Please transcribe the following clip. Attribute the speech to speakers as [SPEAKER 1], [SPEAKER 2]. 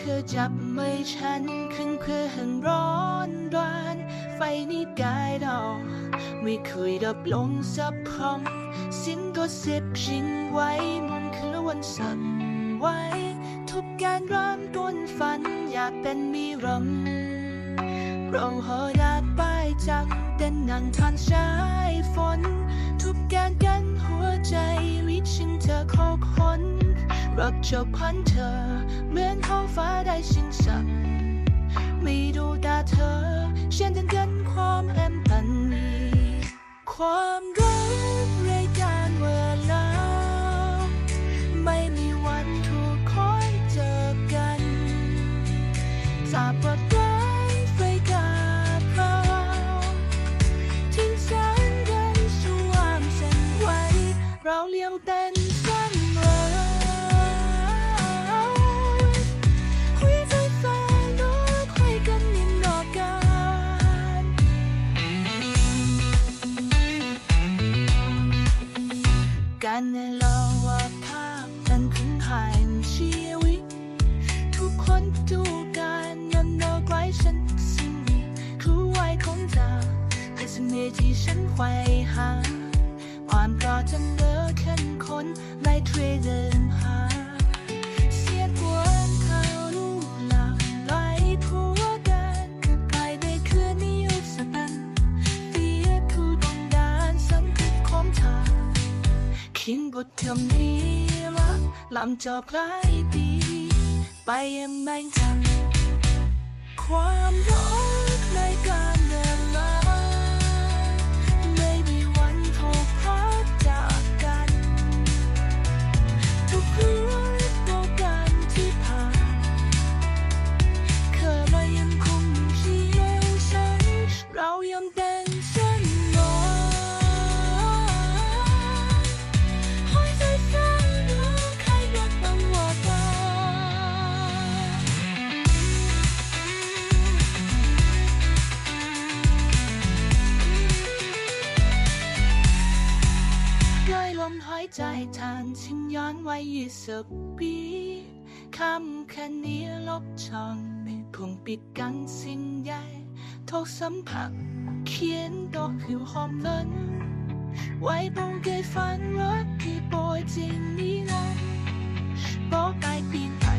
[SPEAKER 1] คือจับมือฉันขึ้นเพื่อหันร้อนดวนไฟนี้กายดอกไม่เคยดับลงสักครั้งสิ้นก็เสพชิงไว้มันคือวันสั่นไหวทุกการร่ำต้นฝันอยากเป็นมีรังเราหออยากไปจากเต้นนันทานสายฝน ทุกการกันหัวใจวิชิงเธอข้าคน รักเจ้าพันเธอ เหมือนท้องฟ้าได้ชิงสักไม่ดูตาเธอเช่นเดินกันความแอมต การในโลกว่าภาพนั้นคุ้นหายชีวิต ทุกคนดูการนั้นเอาไว้ฉันสิ่งนี้คือไว้ของเธอคือเสน่ห์ที่ฉันไขว่หา ความรอจนเลิกขึ้นคนไล่เทรเดินหา คิดบทคำนี้รักลำจอบหลายปีไปยังไม่ทันความรักใน ใจทานทิ้งย้อนไว้ยี่สิบปีคำแค่นี้ลบช่องไม่พุ่งปิดกันสิ่งใหญ่ทุกสัมผัสเขียนดอกหิวหอมเลินไว้ตรงเกยฝันรักที่โปรยจริงนี้นะบอกไปปีน